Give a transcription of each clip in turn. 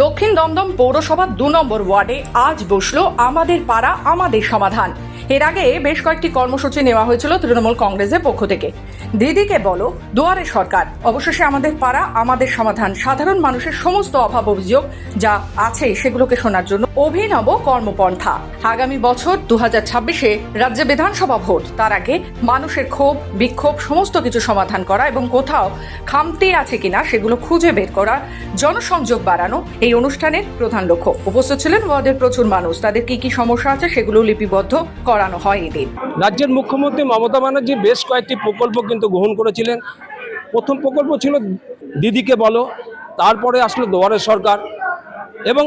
দক্ষিণ দমদম পৌরসভার দু নম্বর ওয়ার্ডে আজ বসল আমাদের পাড়া, আমাদের সমাধান। এর আগে বেশ কয়েকটি কর্মসূচি নেওয়া হয়েছিল তৃণমূল কংগ্রেসের পক্ষ থেকে। দিদিকে বলো, দুয়ারে সরকার। অবশেষে আমাদের পাড়া, আমাদের সমাধান। সাধারণ মানুষের সমস্ত অভাব অভিযোগ যা আছে সেগুলোকে শোনার জন্য অভিনব কর্মপন্থা। আগামী বছর দু হাজার ছাব্বিশে রাজ্যে বিধানসভা ভোট। তার আগে মানুষের ক্ষোভ, বিক্ষোভ, সমস্ত কিছু সমাধান করা এবং কোথাও খামতি আছে কিনা সেগুলো খুঁজে বের করা জনসংযোগ বাড়ানো এই অনুষ্ঠানের প্রধান লক্ষ্য। উপস্থিত ছিলেন ওয়ার্ডের প্রচুর মানুষ। তাদের কি কি সমস্যা আছে সেগুলো লিপিবদ্ধ করানো হয় এদিন। রাজ্যের মুখ্যমন্ত্রী মমতা ব্যানার্জি বেশ কয়েকটি প্রকল্প কিন্তু গ্রহণ করেছিলেন। প্রথম প্রকল্প ছিল দিদিকে বলো, তারপরে আসলো দুয়ারে সরকার। এবং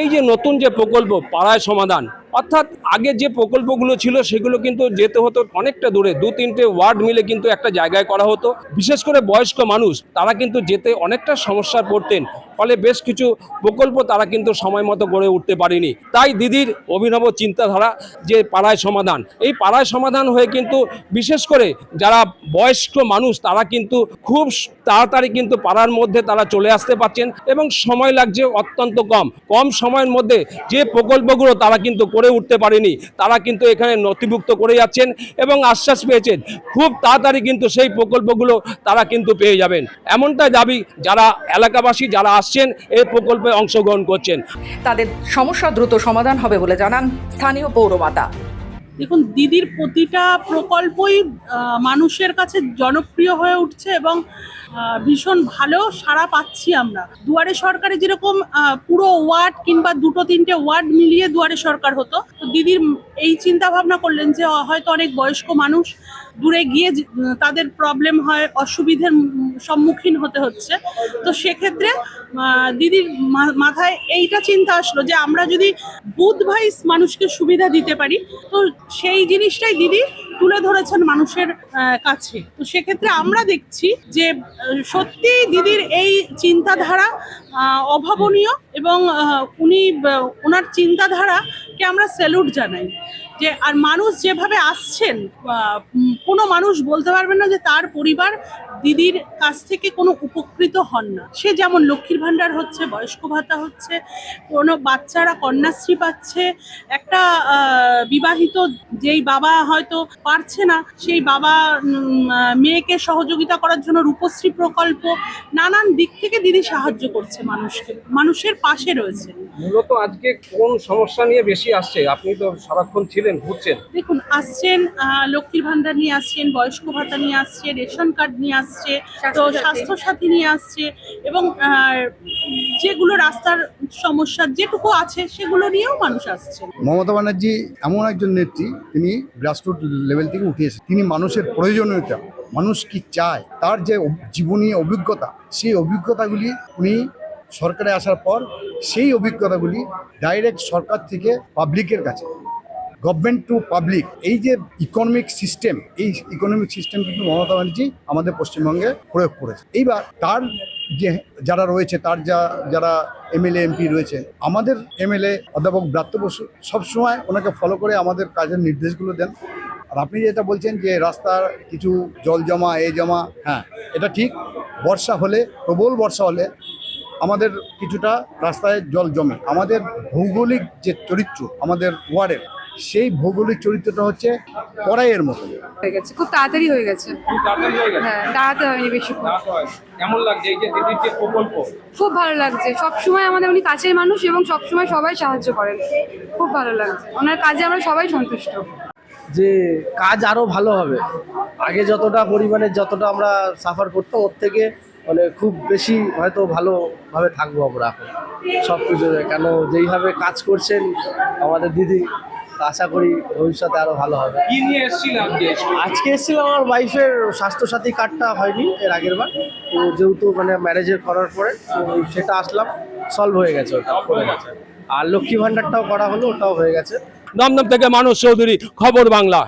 এই যে নতুন যে প্রকল্প, পাড়ায় সমাধান অর্থাৎ আগে যে প্রকল্পগুলো ছিল সেগুলো কিন্তু যেতে হতো অনেকটা দূরে, দু তিনটে ওয়ার্ড মিলে কিন্তু একটা জায়গায় করা হতো। বিশেষ করে বয়স্ক মানুষ, তারা কিন্তু যেতে অনেকটা সমস্যার পড়তেন, ফলে বেশ কিছু প্রকল্প তারা কিন্তু সময় মতো গড়ে উঠতে পারেনি। তাই দিদির অভিনব চিন্তাধারা যে পাড়ায় সমাধান, এই পাড়ায় সমাধান হয়ে কিন্তু বিশেষ করে যারা বয়স্ক মানুষ, তারা কিন্তু খুব তাড়াতাড়ি কিন্তু পাড়ার মধ্যে তারা চলে আসতে পারছেন এবং সময় লাগছে অত্যন্ত কম। কম সময়ের মধ্যে যে প্রকল্পগুলো তারা কিন্তু করে উঠতে পারেনি। তারা কিন্তু এখানে নথিভুক্ত করে যাচ্ছেন এবং আশ্বাস পেয়েছেন। খুব তাড়াতাড়ি কিন্তু সেই প্রকল্পগুলো তারা কিন্তু পেয়ে যাবেন। এমনটা দাবি যারা এলাকাবাসী যারা আসছেন, এই প্রকল্পে অংশগ্রহণ করছেন। তাদের সমস্যা দ্রুত সমাধান হবে বলে জানান স্থানীয় পৌরমাতা। দেখুন, দিদির প্রতিটা প্রকল্পই মানুষের কাছে জনপ্রিয় হয়ে উঠছে এবং ভীষণ ভালো সাড়া পাচ্ছি আমরা। দুয়ারে সরকারে যেরকম পুরো ওয়ার্ড কিংবা দুটো তিনটে ওয়ার্ড মিলিয়ে দুয়ারে সরকার হতো, তো দিদির এই চিন্তা ভাবনা করলেন যে হয়তো অনেক বয়স্ক মানুষ দূরে গিয়ে তাদের প্রবলেম হয়, অসুবিধের সম্মুখীন হতে হচ্ছে। তো সেক্ষেত্রে দিদির মাথায় এইটা চিন্তা আসলো যে, আমরা যদি বুথ ভাইস মানুষকে সুবিধা দিতে পারি, তো সেই জিনিসটাই দিদি তুলে ধরেছেন মানুষের কাছে। তো সেক্ষেত্রে আমরা দেখছি যে সত্যি দিদির এই চিন্তাধারা অভাবনীয় এবং উনি ওনার চিন্তাধারাকে আমরা স্যালুট জানাই। যে, আর মানুষ যেভাবে আসছেন কোনো মানুষ বলতে পারবেন না যে তার পরিবার দিদির কাছ থেকে কোনো উপকৃত হন না। সে যেমন লক্ষ্মীর ভাণ্ডার হচ্ছে, বয়স্ক ভাতা হচ্ছে, কোনো বাচ্চারা কন্যাশ্রী পাচ্ছে, একটা বিবাহিত যেই বাবা হয়তো পারছে না, সেই বাবা মেয়েকে সহযোগিতা করার জন্য রূপশ্রী প্রকল্প, নানান দিক থেকে দিদি সাহায্য করছে মানুষকে, মানুষের পাশে রয়েছে মূলত আজকে কোন সমস্যা নিয়ে বেশি আসছে? আপনি তো সারাক্ষণ ছিলেন ঘুরছেন। দেখুন আসছেন লক্ষ্মীর ভান্ডার নিয়ে আসছেন বয়স্ক ভাতা নিয়ে আসছে রেশন কার্ড নিয়ে আসছে তো স্বাস্থ্য সাথী নিয়ে আসছে এবং যেগুলো রাস্তার সমস্যা যেটুকু আছে সেগুলো নিয়েও মানুষ আসছে মমতা ব্যানার্জি এমন একজন নেত্রী তিনি গ্রাসরুট লেভেল থেকে উঠে এসেছেন। তিনি মানুষের প্রয়োজনীয়তা মানুষ কি চায় তার যে জীবনী অভিজ্ঞতা সেই অভিজ্ঞতাগুলি উনি সরকারে আসার পর সেই অভিজ্ঞতাগুলি ডাইরেক্ট সরকার থেকে পাবলিকের কাছে। গভর্নমেন্ট টু পাবলিক এই যে ইকোনমিক সিস্টেম এই ইকোনমিক সিস্টেম কিন্তু মমতা ব্যানার্জি আমাদের পশ্চিমবঙ্গে প্রয়োগ করেছে। এইবার তার যে যারা রয়েছে, তার যা, যারা এমএলএ, এমপি রয়েছে, আমাদের এমএলএ অধ্যাপক ব্রাত্য বসু সবসময় ওনাকে ফলো করে আমাদের কাজের নির্দেশগুলো দেন। আর আপনি যেটা বলছেন যে রাস্তার কিছু জল জমা, এ জমা হ্যাঁ এটা ঠিক। বর্ষা হলে, প্রবল বর্ষা হলে আমাদের কিছুটা রাস্তায় জল জমে। আমাদের ভৌগোলিক যে চরিত্র আমাদের ওয়ার্ডের সেই ভৌগোলিক চরিত্রটা হচ্ছে কড়াইয়ের মতো। হয়ে গেছে। খুব তাড়াতাড়ি হয়ে গেছে। হ্যাঁ দাঁড়াতে হয়নি বেশিক্ষণ। কেমন লাগছে এই যে দিদির যে প্রকল্প? খুব ভালো লাগছে। সব সময় আমাদের উনি কাছের মানুষ এবং সব সময় সবাই সাহায্য করেন। খুব ভালো লাগছে। ওনার কাজে আমরা সবাই সন্তুষ্ট। যে কাজ আরও ভালো হবে। আগে যতটা পরিমাণে যতটা আমরা সাফার করতাম ওর থেকে মানে খুব বেশি হয়তো ভালোভাবে থাকব আমরা এখন। সব কিছু কেন যেইভাবে কাজ করছেন আমাদের দিদি আশা করি ভবিষ্যতে আরও ভালো হবে। কি নিয়ে এসেছিলাম আজকে? এসেছিলাম আমার ওয়াইফের স্বাস্থ্যসাথী কার্ডটা হয়নি এর আগের বার। তো যেহেতু মানে ম্যারেজের করার পরে তো সেটা আসলাম সলভ হয়ে গেছে ওটা করে গেছে। আর লক্ষ্মী ভাণ্ডারটাও করা হলো ওটাও হয়ে গেছে। দমদম থেকে মানুষ চৌধুরী খবর বাংলা।